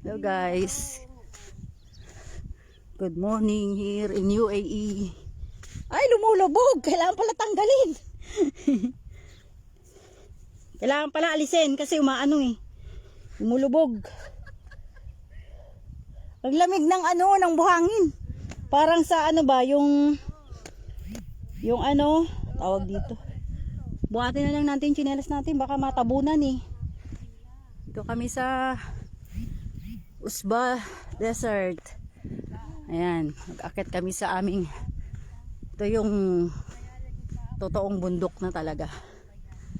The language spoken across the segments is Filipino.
Hello guys. Good morning here in UAE. Ay, lumulubog. Kailangan pala tanggalin. Kailangan pala alisin kasi umaano eh. Lumulubog. Ang lamig ng ano, ng buhangin. Parang sa ano ba, yung yung ano, tawag dito. Buhatin na lang natin yung tsinelas natin, baka matabunan eh. Dito kami sa Usba Desert. Ayan, mag-akit kami sa aming ito yung totoong bundok na talaga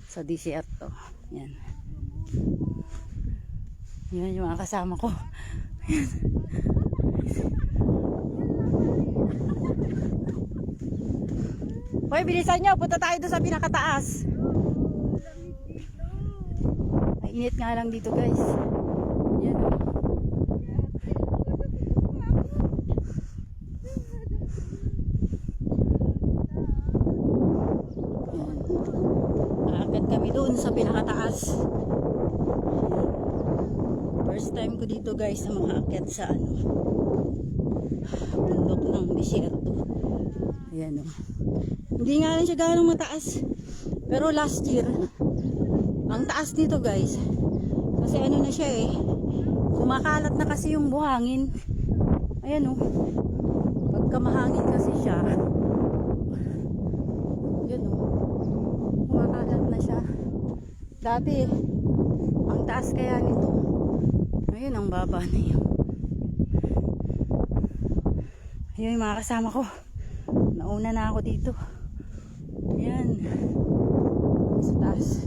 sa desierto. Ayan. Yan yung mga kasama ko. Hoy, bilisan nyo. Punta tayo doon sa pinakataas. Mainit nga lang dito, guys. Yan. oh. Yan. Doon sa pinakataas. First time ko dito, guys, na makaakyat sa ano bundok ng disyerto. Ayan o. Hindi nga lang siya ganong mataas. Pero last year, ang taas nito guys. Kasi ano na siya eh. Kumakalat na kasi yung buhangin. Ayan o. Pagka mahangin kasi siya. Ayan o. Kumakalat na siya. Dati, ang taas kaya nito. Ayun, ang baba na yun. Ayun yung mga kasama ko. Nauna na ako dito. Ayan. Sa taas.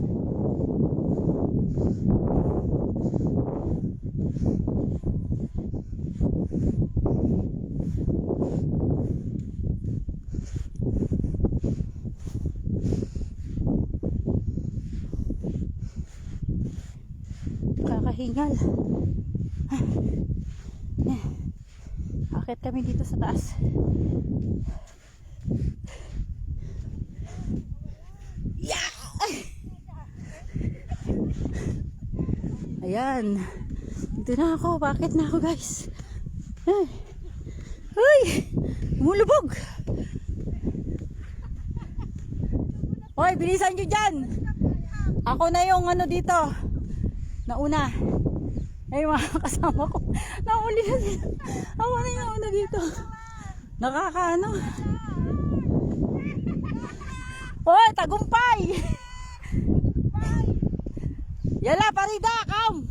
Kakahingal. Ah. Akit kami dito sa taas. Yeah! Ayan. Dito na ako. Bakit na ako guys? Ay! Ay! Umulubog! Hoy, bilisan nyo dyan! Ako na yung ano dito. Nauna. Ay, mga kasama ko. Nauli na dito. Ako na yung nauna dito. Nakakaano. Hoy, tagumpay! Yala, parida, kam!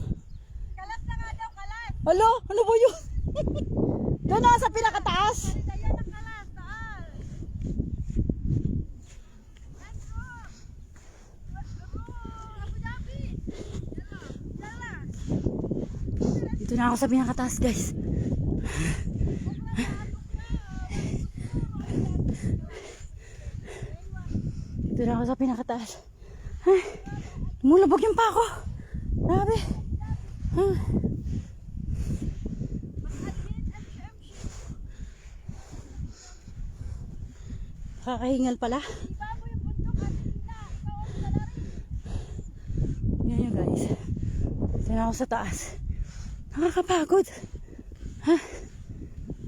Kalat na nga daw, kalat. Alo, ano ba yun? Doon na sa pinakataas. Kaya na kalat, taal. Let's go. Let's go. Abu Dhabi. Yala, yala. Dito na ako sa pinakataas, guys. Dito na ako sa pinakataas. Ay, yung pa ako. Grabe. Ah. Kakahingal pala. Yung. Yan yun guys. Dito na ako sa taas. Nakakapagod. Ha?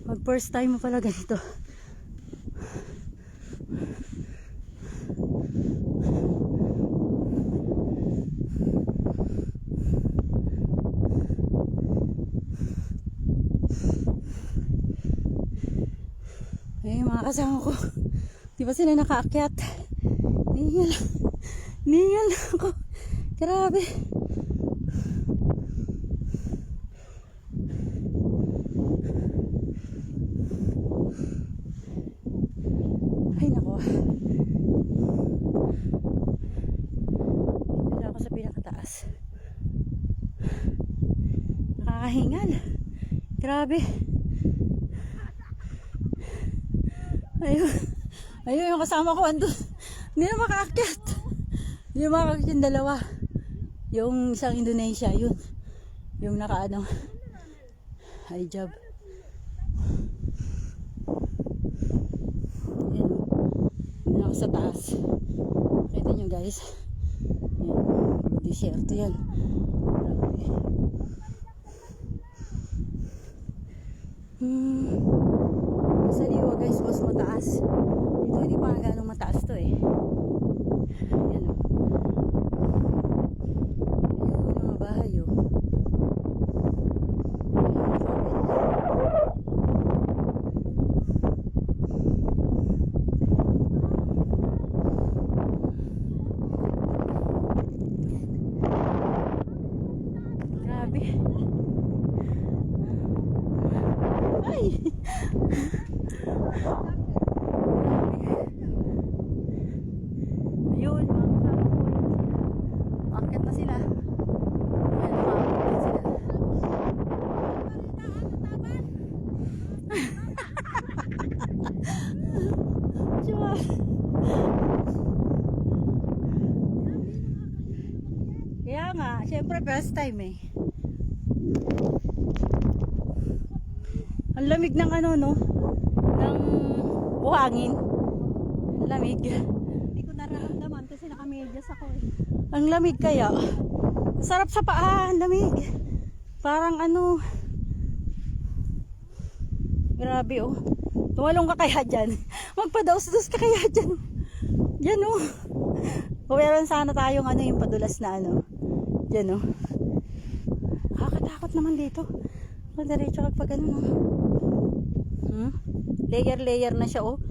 Pag first time mo pala ganito. Eh, mga kasama ko. Di ba sila nakaakyat? Ningal. Ningal ako. Grabe. Ay, nako. Dito na ako sa pinakataas. Nakakahingal. Grabe. Ayun. Ayun yung kasama ko andun. Hindi na makaakyat. Hindi na makaakyat yung dalawa. Yung isang Indonesia, yun. Yung naka ano. Hijab. Yan. Yun ako sa taas. Kita nyo guys. Yan. Disyerto yan. Grabe. Hmm. Sa liwa guys, mas mataas. Dito hindi pa ganong mataas to eh. Ayan o. Ayun, mga bahay oh. Grabe. Ay! Ayun, mga kasama ko. Akit na sila. Ayan, umaakit na sila. Diba? Kaya nga, syempre first time eh. Ang lamig ng ano no? Ng buhangin. Ang lamig. Hindi ko nararamdaman kasi nakamedyas ako eh. Ang lamig kaya. Sarap sa paa, ang lamig. Parang ano. Grabe oh. Tumalong ka kaya dyan. Magpadaos-dos ka kaya dyan. Yan oh. Meron sana tayong ano yung padulas na ano. Yan oh. Naman dito. Madiretso ka pag ano no. Hmm? Layer layer na siya oh.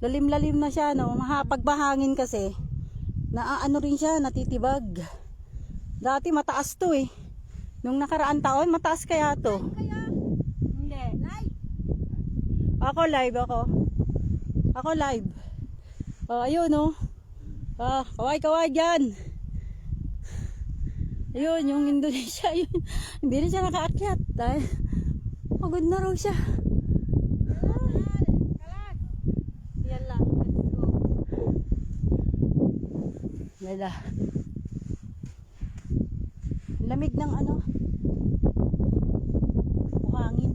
Lalim-lalim na siya no. Mahapag bahangin kasi. Naaano rin siya, natitibag. Dati mataas to eh. Nung nakaraan taon, mataas kaya to. Hindi. Nay! Ako live ako. Ako live. Oh, ayun oh. Ah, kaway kaway Ayun, yung Indonesia, yun. Hindi rin siya nakaakyat. Dahil, pagod na raw siya. Yan lang. Let's go. Lala. Lamig ng ano? Buhangin.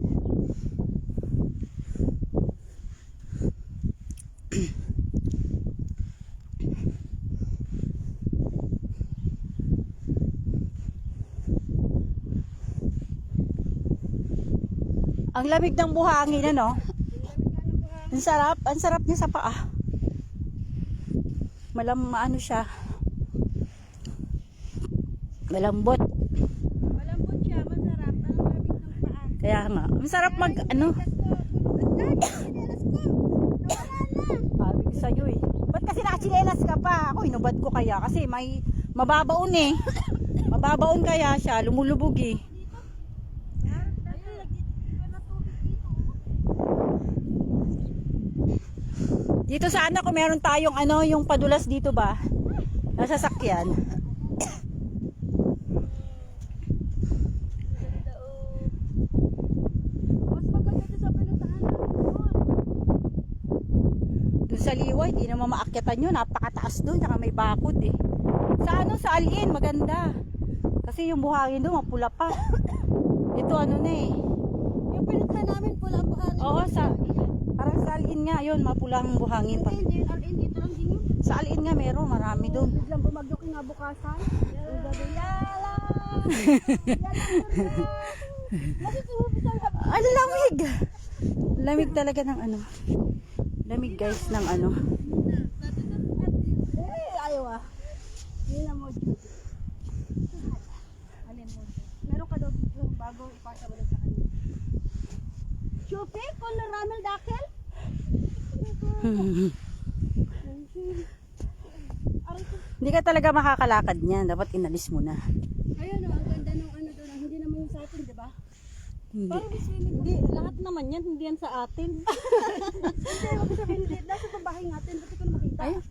Ang lamig ng buhangin ano? Ang sarap, ang sarap niya sa paa. Malam ano siya. Malambot. Malambot siya, masarap. Ang lamig ng paa. Kaya nga, masarap mag ano. Sabi ko sa'yo eh. Ba't kasi nakachinelas ka pa? Ako inubad ko kaya kasi may mababaon eh. mababaon kaya siya, lumulubog eh. Ayun, nagtitipid na tubig dito. Dito sana kung meron tayong ano, yung padulas dito ba? Nasa sakyan. Doon sa pinuntahan natin doon. Doon sa liway, di naman maakyatan yun. Napakataas doon, tsaka may bakod eh. Sa ano, sa alien, maganda. Kasi yung buhangin doon, mapula pa. Ito ano na eh. Yung pinuntahan namin pula ang buhangin. Oo, sa, parang sa alien nga, yun, mapulang buhangin pa. Hindi, hindi, dito lang din yun. Sa alien nga meron, marami doon. Biglang bumagyo kinabukasan. Ang gabi, yala! Ang lamig! Lamig talaga ng ano. Lamig guys ng ano. Eh, ayaw ah. Yun na mo. Alin? Meron ka daw bago ipasa mo sa kanya. Chupi, color ramel dakel? Ko. Hindi ka talaga makakalakad niyan. Dapat inalis mo na. Ayun oh, ang ganda ng ano doon. Hindi naman yung sa atin, di ba? Hindi. Parang swimming. Hindi, lahat naman yan, hindi yan sa atin. hindi, wag sabihin, hindi. Nasa pa bahay natin, ba't ko na makita? Ayun.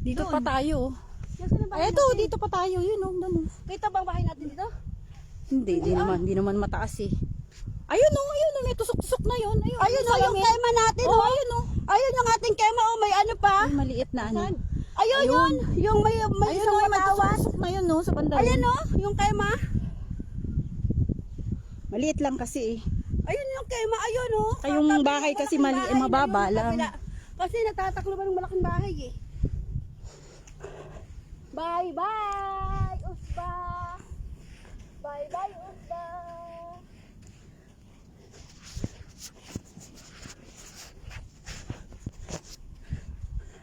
Dito pa tayo. oh. Nasa na bahay Ay, ito, natin? dito pa tayo. Yun, oh, doon. Kita bang bahay natin dito? Hindi, di naman, di naman mataas eh. Ayun, ayun, oh, may tusok-tusok na yun. Ayun, Ayun sa oh, yung kema natin Oh, oh. ayun, oh. Ayun yung ating kema oh, may ano pa. Ay, maliit na ano. Ayun, yun, yung may, may Ayun, isang may tusok-tusok na yun, no, sa bandang. Ayan oh, yung kema. Maliit lang kasi eh. Ayun yung kema, ayun oh. Ay, yung Katabi bahay kasi mali- bahay mababa lang. Kasi natataklo ba ng malaking bahay eh. Bye bye, Usba. Bye bye, Usba.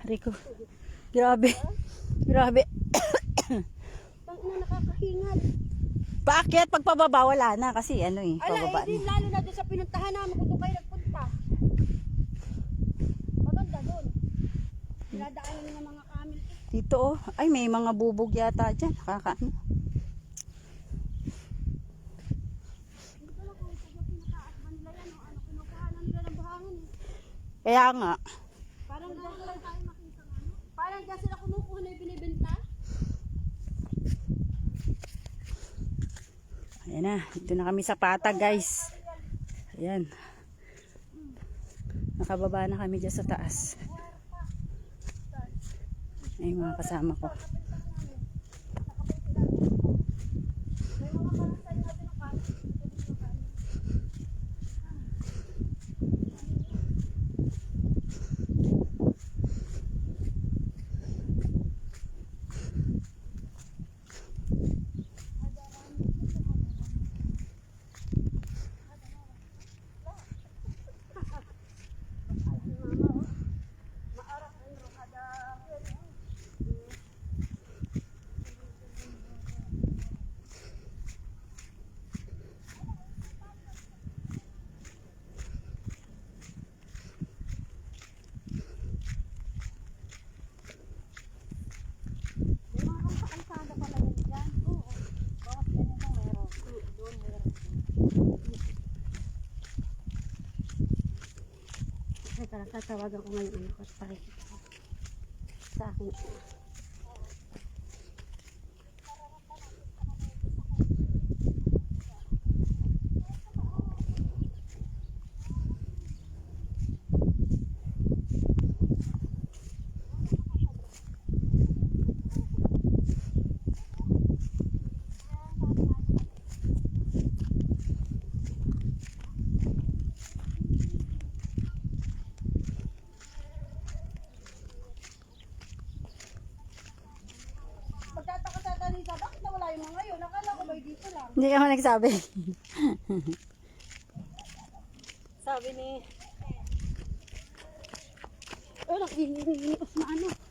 Rico. Grabe. Grabe. Pang ina nakakahingal. Bakit? Pagpababa, wala na. Kasi ano eh, Ala, pababa eh, na. lalo na doon sa pinuntahan namin kung doon kayo nagpunta. Maganda doon. Dinadaanan ng mga kamil. Dito oh. Ay, may mga bubog yata dyan. Nakakaano. Hindi ko Dyan sila kumukuha na yung binibenta. Ayan na. Dito na kami sa pata guys. Ayan. Nakababa na kami dyan sa taas. Ay, mga kasama ko. May mga karasay natin ang kanin. May mga kalsada pala yan dyan. Oo. Bawat ganito meron. Doon meron. Teka lang, tatawagan ko ngayon ano ko. Sa akin. Magtataka sa Danita, bakit nawala yung mga yun? Nakala ko ba dito lang? Hindi ka nagsabi. Sabi ni... Oh, nakikinios na ano.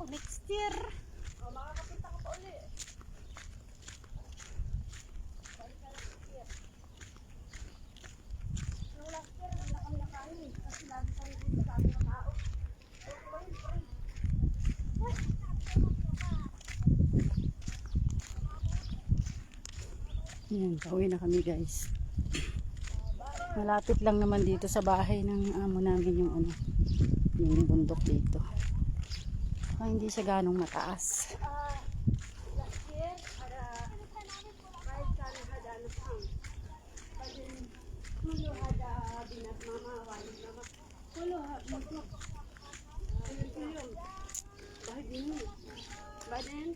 Ako next year. Oh, makakapita ko pa uli. Balik na next year. Nung last year, hindi na kami nakain. Kasi lagi kami dito sa aming tao. Ayan, pauwi na kami guys. Malapit lang naman dito sa bahay ng amo namin yung ano, yung bundok dito. Kaya hindi siya ganong mataas. Ah, last year, ada kahit sana hada ano pang. Padin, kulo hada binat mama, walid mama. Kulo hada, kulo kulo. Bahid ini. Badin,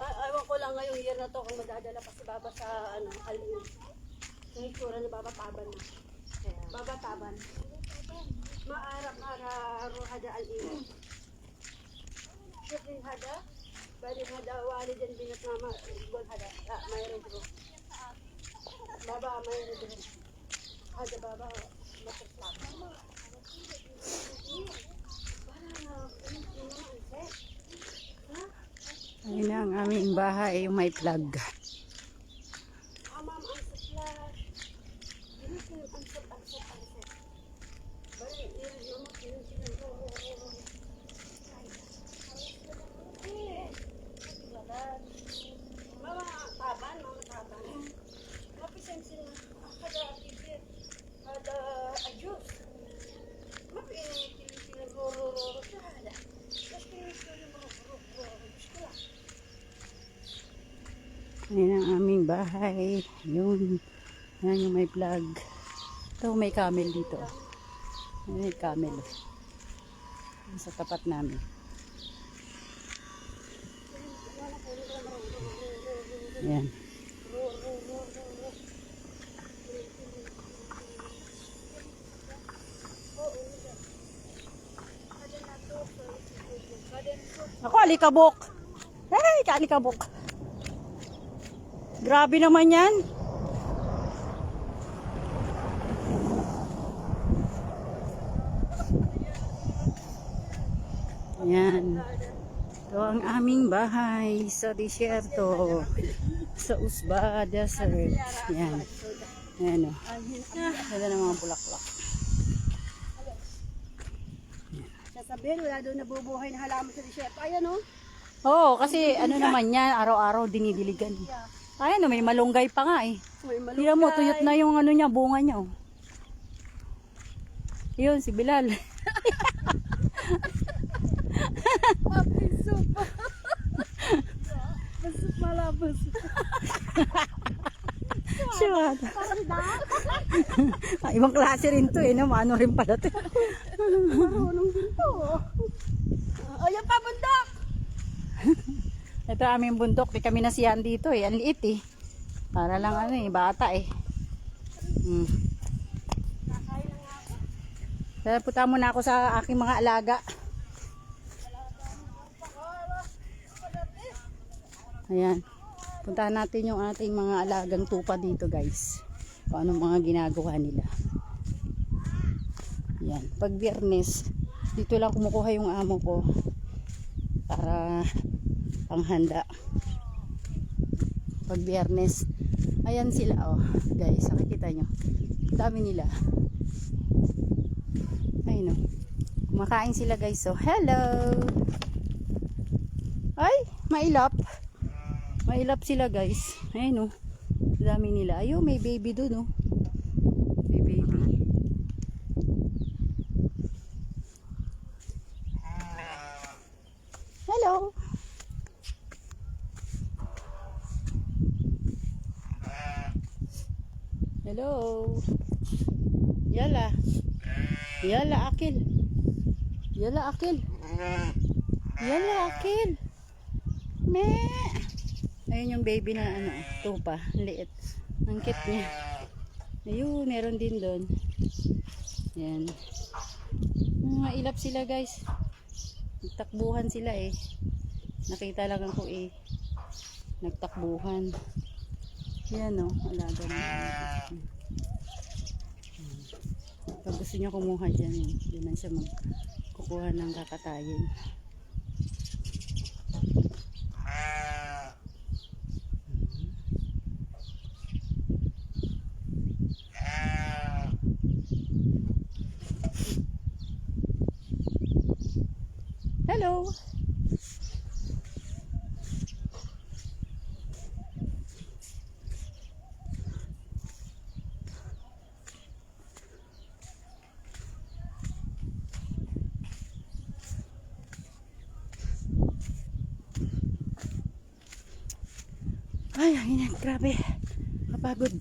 ewan ko lang ngayong year na to kung madadala pa si Baba sa ano, Alin. Yung itsura ni Baba Taban na. Baba Taban. Maarap ara ruhada alin. Syukrin hada. Bali hada walid and binat mama. Gol hada. Ah, mayroon bro. Baba mayroon bro. Hada baba. Mataslap. Ayun ang aming bahay, may plug. Amam ang suklas. Ini sih ansep ansep ansep. Bali ini mama ini sih Mama taban, mama taban. Tapi sen sila ada tibir, ada ajus. Ayan ang aming bahay. Yun. Yan yung may plug. Ito may camel dito. May camel. Yan Sa tapat namin. Ayan. Ako, alikabok. Ay, kaalikabok. Grabe naman yan. Yan. Ito ang aming bahay sa disyerto. Sa Usba Desert. Yan. Yan o. Ganda ng mga bulaklak. Sasabihin, wala doon nabubuhay na halaman sa disyerto. Ayan o. Oo, kasi ano naman yan, araw-araw dinidiligan. Ayan may malunggay pa nga eh. May malunggay. Tira mo, tuyot na yung ano niya, bunga niya. Oh. Yun, si Bilal. Papiso pa. Basta malabas. Siya. Parang dahil. Ah, ibang klase rin to eh, no? Ano rin pala to. Marunong din to. Ayan pa, bundok. Ito aming bundok, di kami nasiyan dito eh. Ang liit eh. Para lang ano eh, bata eh. Hmm. Kaya punta muna ako sa aking mga alaga. Ayan. Puntahan natin yung ating mga alagang tupa dito guys. Anong mga ginagawa nila. Ayan. Pag biyernes, dito lang kumukuha yung amo ko. Para panghanda. Pag biyernes, ayan sila oh. Guys, nakikita nyo. Dami nila. Ayun oh. Kumakain sila guys. So, hello! Ay, mailap. Mailap sila guys. Ayun oh. Dami nila. Ayun, may baby dun oh. May baby. Hello! Hello. Yala. Yala akil. Yala akil. Yala akil. Me. Ayun yung baby na ano, tupa, liit. Ang cute niya. Ayun, meron din doon. Yan. Mga ilap sila guys. Nagtakbuhan sila eh. Nakita lang ako eh. Nagtakbuhan. Yan o, alaga na. Pag gusto niya kumuha dyan, yun lang siya magkukuha ng kakatayin. Hello! Ay, ang init. Grabe. Kapagod.